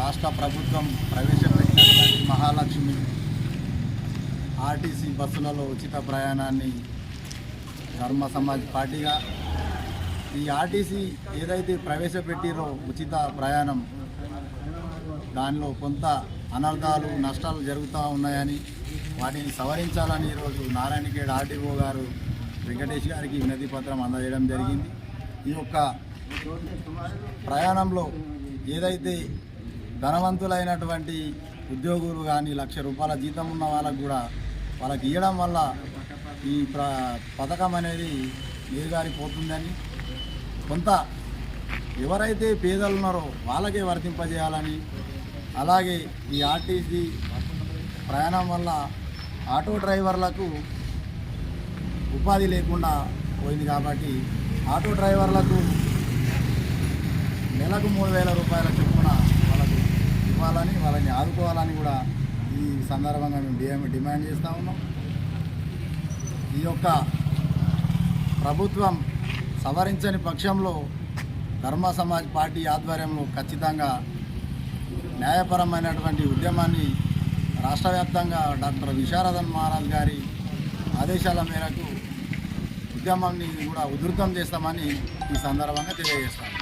రాష్ట్ర ప్రభుత్వం ప్రవేశపెట్టినటువంటి మహాలక్ష్మి ఆర్టీసీ బస్సులలో ఉచిత ప్రయాణాన్ని ధర్మ సమాజ్ పార్టీగా. ఈ ఆర్టీసీ ఏదైతే ప్రవేశపెట్టిరో ఉచిత ప్రయాణం దానిలో కొంత అనర్థాలు నష్టాలు జరుగుతూ ఉన్నాయని వాటిని సవరించాలని ఈరోజు నారాయణఖేడ్ ఆర్టీఓ గారు వెంకటేష్ గారికి వినతి పత్రం అందజేయడం జరిగింది. ఈ యొక్క ప్రయాణంలో ఏదైతే ధనవంతులైనటువంటి ఉద్యోగులు కానీ లక్ష రూపాయల జీతం ఉన్న వాళ్ళకు కూడా వాళ్ళకి ఇవ్వడం వల్ల ఈ ప్ర పథకం అనేది నీరుగారిపోతుందని కొంత ఎవరైతే పేదలు ఉన్నారో వాళ్ళకే వర్తింపజేయాలని అలాగే ఈ ఆర్టీసీ ప్రయాణం వల్ల ఆటో డ్రైవర్లకు ఉపాధి లేకుండా పోయింది కాబట్టి ఆటో డ్రైవర్లకు నెలకు మూడు వేల రూపాయల చొప్పున ఇవ్వాలని వాళ్ళని ఆదుకోవాలని కూడా ఈ సందర్భంగా మేము డిమాండ్ డిమాండ్ చేస్తూ ఉన్నాం. ఈ యొక్క ప్రభుత్వం సవరించని పక్షంలో ధర్మ సమాజ్ పార్టీ ఆధ్వర్యంలో ఖచ్చితంగా న్యాయపరమైనటువంటి ఉద్యమాన్ని రాష్ట్ర వ్యాప్తంగా డాక్టర్ విశారదన్ మహారాజ్ గారి ఆదేశాల మేరకు ఉద్యమాన్ని కూడా ఉధృతం చేస్తామని ఈ సందర్భంగా తెలియజేస్తాను.